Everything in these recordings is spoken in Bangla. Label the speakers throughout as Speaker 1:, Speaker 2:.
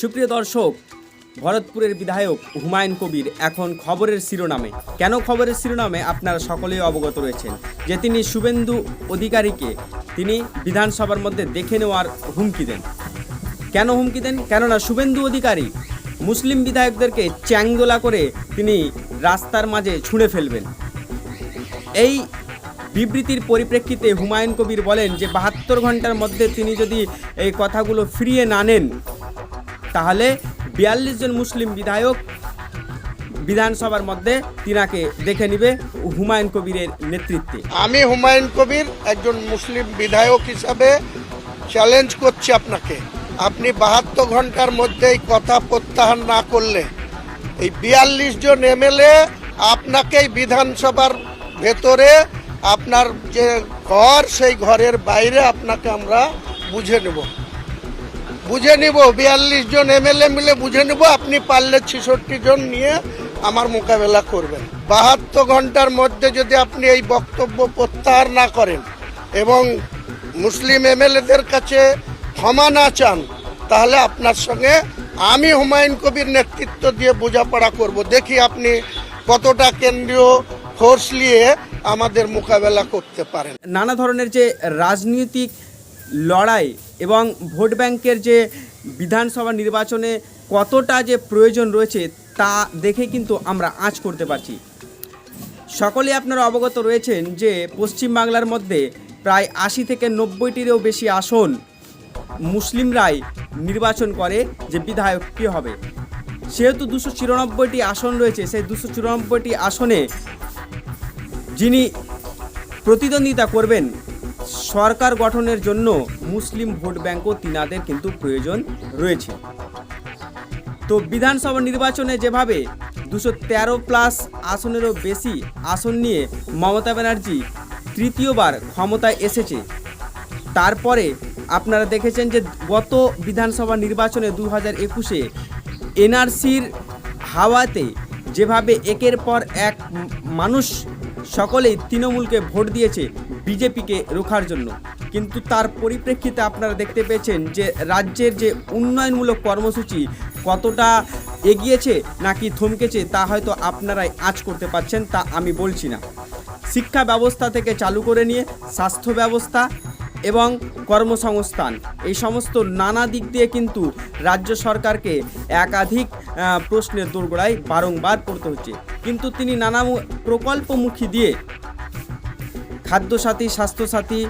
Speaker 1: সুপ্রিয় দর্শক, ভরতপুরের বিধায়ক হুমায়ুন কবির এখন খবরের শিরোনামে। কেন খবরের শিরোনামে আপনারা সকলেই অবগত রয়েছেন যে তিনি শুভেন্দু অধিকারীকে তিনি বিধানসভার মধ্যে দেখে নেওয়ার হুমকি দেন। কেন হুমকি দেন? কেননা শুভেন্দু অধিকারী মুসলিম বিধায়কদেরকে চ্যাংদোলা করে তিনি রাস্তার মাঝে ছুঁড়ে ফেলবেন। এই বিবৃতির পরিপ্রেক্ষিতে হুমায়ুন কবির বলেন যে বাহাত্তর ঘণ্টার মধ্যে তিনি যদি এই কথাগুলো ফিরিয়ে না নেন তাহলে বিয়াল্লিশ জন মুসলিম বিধায়ক বিধানসভার মধ্যে তিনাকে দেখে নিবে হুমায়ুন কবিরের নেতৃত্বে।
Speaker 2: আমি হুমায়ুন কবির একজন মুসলিম বিধায়ক হিসাবে চ্যালেঞ্জ করছি আপনাকে। আপনি বাহাত্তর ঘণ্টার মধ্যে এই কথা প্রত্যাহার না করলে এই বিয়াল্লিশ জন এমএলএ আপনাকেই বিধানসভার ভেতরে আপনার যে ঘর, সেই ঘরের বাইরে আপনাকে আমরা বুঝে নেব। বুঝে নিব, বিয়াল্লিশ জন এমএলএ মিলে বুঝে নেব, আপনি পারলে ছেষট্টি জন নিয়ে আমার মোকাবেলা করবেন। বাহাত্তর ঘণ্টার মধ্যে যদি আপনি এই বক্তব্য প্রত্যাহার না করেন এবং মুসলিম এমএলএদের কাছে ক্ষমা না চান, তাহলে আপনার সঙ্গে আমি হুমায়ুন কবির নেতৃত্ব দিয়ে বোঝাপড়া করব। দেখি আপনি কতটা কেন্দ্রীয় ফোর্স নিয়ে আমাদের মোকাবেলা করতে পারেন।
Speaker 1: নানা ধরনের যে রাজনৈতিক লড়াই এবং ভোট ব্যাংকের যে বিধানসভা নির্বাচনে কতটা যে প্রয়োজন রয়েছে তা দেখে কিন্তু আমরা আঁচ করতে পারছি। সকলে আপনারা অবগত রয়েছেন যে পশ্চিমবাংলার মধ্যে প্রায় আশি থেকে নব্বইটিরও বেশি আসন মুসলিমরাই নির্বাচন করে যে বিধায়ক কী হবে। সেহেতু দুশো চুরানব্বইটি আসন রয়েছে, সেই দুশো চুরানব্বইটি আসনে যিনি প্রতিদ্বন্দ্বিতা করবেন সরকার গঠনের জন্য মুসলিম ভোট ব্যাংকও তিনাদের কিন্তু প্রয়োজন রয়েছে। তো বিধানসভা নির্বাচনে যেভাবে দুশো তেরো প্লাস আসনেরও বেশি আসন নিয়ে মমতা ব্যানার্জি তৃতীয়বার ক্ষমতায় এসেছে, তারপরে আপনারা দেখেছেন যে গত বিধানসভা নির্বাচনে দু হাজার একুশে এনআরসির হাওয়াতে যেভাবে একের পর এক মানুষ সকলেই তৃণমূলকে ভোট দিয়েছে বিজেপিকে রোখার জন্য। কিন্তু তার পরিপ্রেক্ষিতে আপনারা দেখতে পেয়েছেন যে রাজ্যের যে উন্নয়নমূলক কর্মসূচি কতটা এগিয়েছে নাকি থমকেছে তা হয়তো আপনারাই আজ করতে পারছেন তা আমি বলছি না। শিক্ষা ব্যবস্থা থেকে চালু করে নিয়ে স্বাস্থ্য ব্যবস্থা এবং কর্মসংস্থান, এই সমস্ত নানা দিক দিয়ে কিন্তু রাজ্য সরকারকে একাধিক প্রশ্নের দোরগোড়ায় বারংবার পড়তে হচ্ছে। কিন্তু তিনি নানা প্রকল্পমুখী দিয়ে খাদ্যসাথী, স্বাস্থ্যসাথী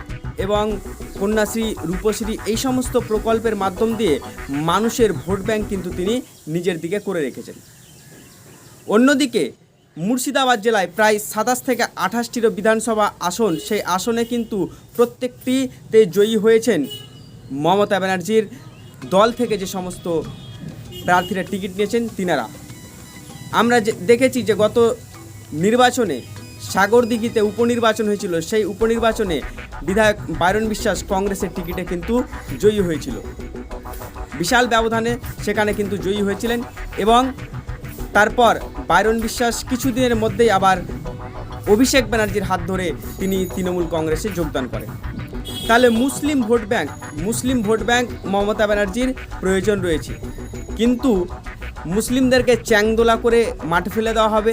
Speaker 1: এবং কন্যাশ্রী, রূপশ্রী এই সমস্ত প্রকল্পের মাধ্যম দিয়ে মানুষের ভোট ব্যাংক কিন্তু তিনি নিজের দিকে করে রেখেছেন। অন্যদিকে মুর্শিদাবাদ জেলায় প্রায় সাতাশ থেকে আঠাশটিরও বিধানসভা আসন, সেই আসনে কিন্তু প্রত্যেকটিতে জয়ী হয়েছেন মমতা ব্যানার্জির দল থেকে যে সমস্ত প্রার্থীরা টিকিট নিয়েছেন তিনারা। আমরা যে দেখেছি যে গত নির্বাচনে সাগরদিঘিতে উপনির্বাচন হয়েছিল, সেই উপনির্বাচনে বিধায়ক বায়রন বিশ্বাস কংগ্রেসের টিকিটে কিন্তু জয়ী হয়েছিল। বিশাল ব্যবধানে সেখানে কিন্তু জয়ী হয়েছিলেন এবং তারপর বায়রন বিশ্বাস কিছুদিনের মধ্যেই আবার অভিষেক ব্যানার্জির হাত ধরে তিনি তৃণমূল কংগ্রেসে যোগদান করেন। তাহলে মুসলিম ভোট ব্যাংক, মুসলিম ভোট ব্যাংক মমতা ব্যানার্জির প্রয়োজন রয়েছে। কিন্তু মুসলিমদেরকে চ্যাংদোলা করে মাঠে ফেলে দেওয়া হবে।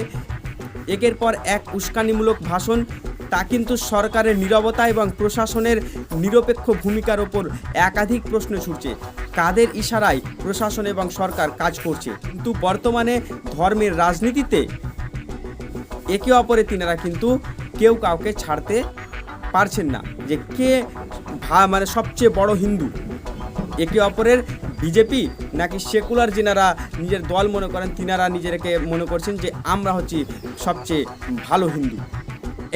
Speaker 1: একের পর এক উস্কানিমূলক ভাষণ। তা কিন্তু সরকারের নীরবতা এবং প্রশাসনের নিরপেক্ষ ভূমিকার ওপর একাধিক প্রশ্ন ছুটছে। কাদের ইশারায় প্রশাসন এবং সরকার কাজ করছে? কিন্তু বর্তমানে ধর্মের রাজনীতিতে একে অপরে তিনারা কিন্তু কেউ কাউকে ছাড়তে পারছেন না। যে কে মানে সবচেয়ে বড় হিন্দু? একে অপরের বিজেপি নাকি সেকুলার যেনারা নিজের দল মনে করেন, তিনারা নিজেকে মনে করছেন যে আমরা হচ্ছি সবচেয়ে ভালো হিন্দু।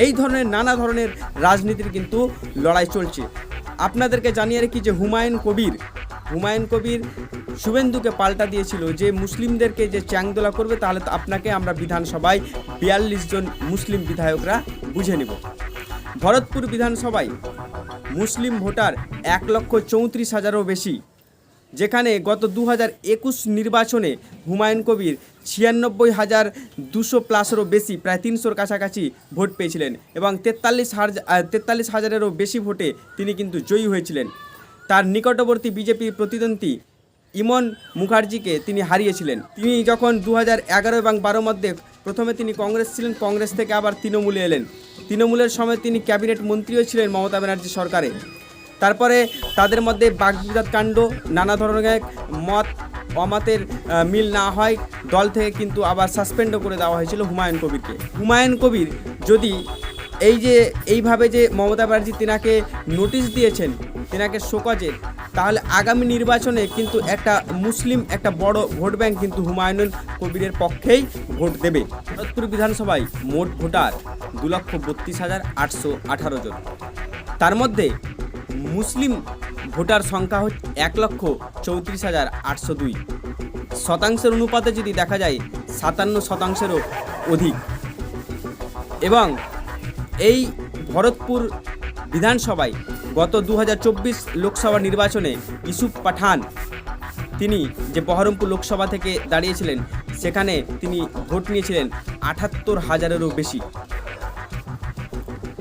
Speaker 1: এই ধরনের নানা ধরনের রাজনীতির কিন্তু লড়াই চলছে। আপনাদেরকে জানিয়ে রাখি যে হুমায়ুন কবির হুমায়ুন কবির শুভেন্দুকে পাল্টা দিয়েছিল যে মুসলিমদেরকে যে চ্যাংদোলা করবে, তাহলে তো আপনাকে আমরা বিধানসভায় বিয়াল্লিশ জন মুসলিম বিধায়করা বুঝে নেব। ভরতপুর বিধানসভায় মুসলিম ভোটার এক লক্ষ চৌত্রিশ হাজারও বেশি। যেখানে গত দু হাজার একুশ নির্বাচনে হুমায়ুন কবির ছিয়ানব্বই হাজার দুশো প্লাসেরও বেশি, প্রায় তিনশোর কাছাকাছি ভোট পেয়েছিলেন এবং তেতাল্লিশ হাজার তেতাল্লিশ হাজারেরও বেশি ভোটে তিনি কিন্তু জয়ী হয়েছিলেন। তার নিকটবর্তী বিজেপির প্রতিদ্বন্দ্বী ইমন মুখার্জিকে তিনি হারিয়েছিলেন। তিনি যখন দু এগারো এবং বারো মধ্যে প্রথমে তিনি কংগ্রেস ছিলেন, কংগ্রেস থেকে আবার তৃণমূলে এলেন। তৃণমূলের সময় তিনি ক্যাবিনেট মন্ত্রীও ছিলেন মমতা ব্যানার্জি সরকারে। তারপরে তাদের মধ্যে বাগবিবাদ কাণ্ড, নানা ধরনের মত, অমতের মিল না হয়। দল থেকে কিন্তু আবার সাসপেন্ডও করে দেওয়া হয়েছিল হুমায়ুন কবিরকে। হুমায়ুন কবির যদি এই যে, এইভাবে যে মমতা ব্যানার্জি তিনাকে নোটিশ দিয়েছেন, তিনাকে শোকজের তাহলে আগামী নির্বাচনে কিন্তু একটা মুসলিম, একটা বড় ভোট ব্যাংক কিন্তু হুমায়ুন কবিরের পক্ষেই ভোট দেবে। ভরতপুর বিধানসভায় মোট ভোটার দু লক্ষ বত্রিশ হাজার আটশো আঠারো জন। তার মধ্যে মুসলিম ভোটার সংখ্যা হচ্ছে এক লক্ষ চৌত্রিশ হাজার আটশো দুই। শতাংশের অনুপাতে যদি দেখা যায়, সাতান্ন শতাংশেরও অধিক। এবং এই ভরতপুর বিধানসভায় গত দু হাজার চব্বিশ লোকসভা নির্বাচনে ইসুফ পাঠান, তিনি যে বহরমপুর লোকসভা থেকে দাঁড়িয়েছিলেন, সেখানে তিনি ভোট নিয়েছিলেন আটাত্তর হাজারেরও বেশি।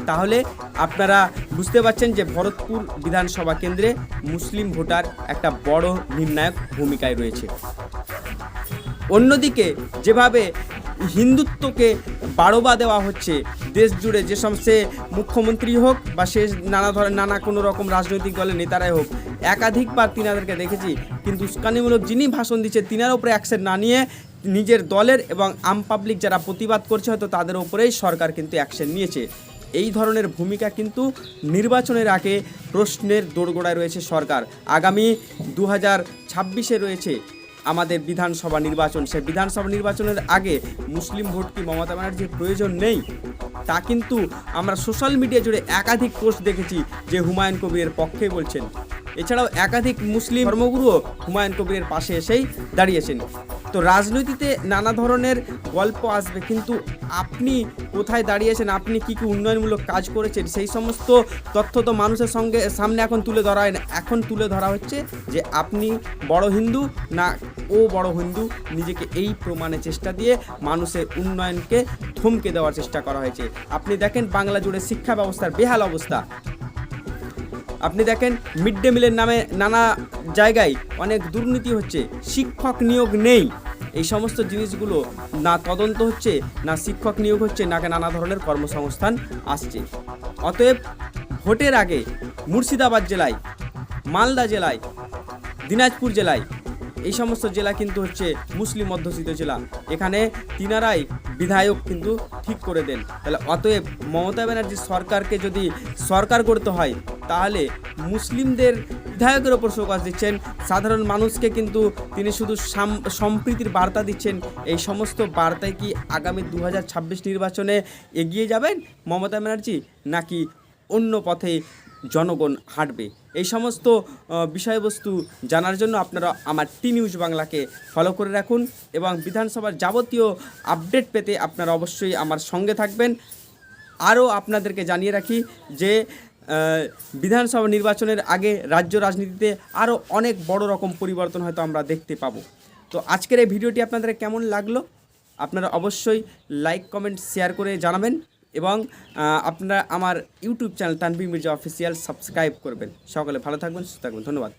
Speaker 1: তাহলে আপনারা বুঝতে পারছেন যে ভরতপুর বিধানসভা কেন্দ্রে মুসলিম ভোটার একটা বড় নির্ণায়ক ভূমিকায় রয়েছে। অন্যদিকে যেভাবে হিন্দুত্বকে বাড়োয়া দেওয়া হচ্ছে, দেশ জুড়ে যে সমস্ত মুখ্যমন্ত্রী হোক বা সে নানা ধরনের নানা কোনো রকম রাজনৈতিক দলের নেতারাই হোক একাধিকবার তিনাদেরকে দেখেছি, কিন্তু উস্কানিমূলক যিনি ভাষণ দিচ্ছে, তিনার উপরে অ্যাকশন না নিয়ে নিজের দলের এবং আম পাবলিক যারা প্রতিবাদ করছে হয়তো তাদের উপরেই সরকার কিন্তু অ্যাকশন নিয়েছে। এই ধরনের ভূমিকা কিন্তু নির্বাচনের আগে প্রশ্নের দোরগোড়ায় রয়েছে সরকার। আগামী দু হাজার ছাব্বিশে রয়েছে আমাদের বিধানসভা নির্বাচন। সে বিধানসভা নির্বাচনের আগে মুসলিম ভোট কি মমতা ব্যানার্জির প্রয়োজন নেই? তা কিন্তু আমরা সোশ্যাল মিডিয়া জুড়ে একাধিক পোস্ট দেখেছি যে হুমায়ুন কবিরের পক্ষে বলছেন। এছাড়াও একাধিক মুসলিম ধর্মগুরুও হুমায়ুন কবিরের পাশে এসেই দাঁড়িয়েছেন। তো রাজনীতিতে নানা ধরনের গল্প আসবে, কিন্তু আপনি কোথায় দাঁড়িয়েছেন, আপনি কি কী উন্নয়নমূলক কাজ করেছেন, সেই সমস্ত তথ্য তো মানুষের সঙ্গে, সামনে এখন তুলে ধরা হয় না। এখন তুলে ধরা হচ্ছে যে আপনি বড় হিন্দু না ও বড় হিন্দু, নিজেকে এই প্রমাণের চেষ্টা দিয়ে মানুষের উন্নয়নকে থমকে দেওয়ার চেষ্টা করা হয়েছে। আপনি দেখেন বাংলা জুড়ে শিক্ষা ব্যবস্থার বেহাল অবস্থা। আপনি দেখেন মিড ডে মিলের নামে নানা জায়গায় অনেক দুর্নীতি হচ্ছে, শিক্ষক নিয়োগ নেই। এই সমস্ত জিনিসগুলো না তদন্ত হচ্ছে, না শিক্ষক নিয়োগ হচ্ছে, না নানা ধরনের কর্মসংস্থান আসছে। অতএব ভোটের আগে মুর্শিদাবাদ জেলায়, মালদা জেলায়, দিনাজপুর জেলায়, এই সমস্ত জেলা কিন্তু হচ্ছে মুসলিম অধ্যুষিত জেলা। এখানে তিনারাই বিধায়ক কিন্তু ঠিক করে দেন। তাহলে অতএব মমতা ব্যানার্জি সরকারকে যদি সরকার করতে হয় তাহলে মুসলিমদের বিধায়কের ওপর ফোকাস দিচ্ছেন। সাধারণ মানুষকে কিন্তু তিনি শুধু সাম- সম্প্রীতির বার্তা দিচ্ছেন। এই সমস্ত বার্তায় কি আগামী দু হাজার ছাব্বিশ নির্বাচনে এগিয়ে যাবেন মমতা ব্যানার্জি, নাকি অন্য পথে জনগণ হাঁটবে? এই সমস্ত বিষয়বস্তু জানার জন্য আপনারা আমার টি নিউজ বাংলাকে ফলো করে রাখুন এবং বিধানসভার যাবতীয় আপডেট পেতে আপনারা অবশ্যই আমার সঙ্গে থাকবেন। আরও আপনাদেরকে জানিয়ে রাখি যে বিধানসভা নির্বাচনের আগে রাজ্য রাজনীতিতে আরও অনেক বড় রকম পরিবর্তন হয়তো আমরা দেখতে পাবো। তো আজকের এই ভিডিওটি আপনাদের কেমন লাগল? আপনারা অবশ্যই লাইক, কমেন্ট, শেয়ার করে জানাবেন এবং আপনারা আমার YouTube channel Tanvi Mirza official subscribe করবেন। সকলে ভালো থাকবেন, সুস্থ থাকবেন। ধন্যবাদ।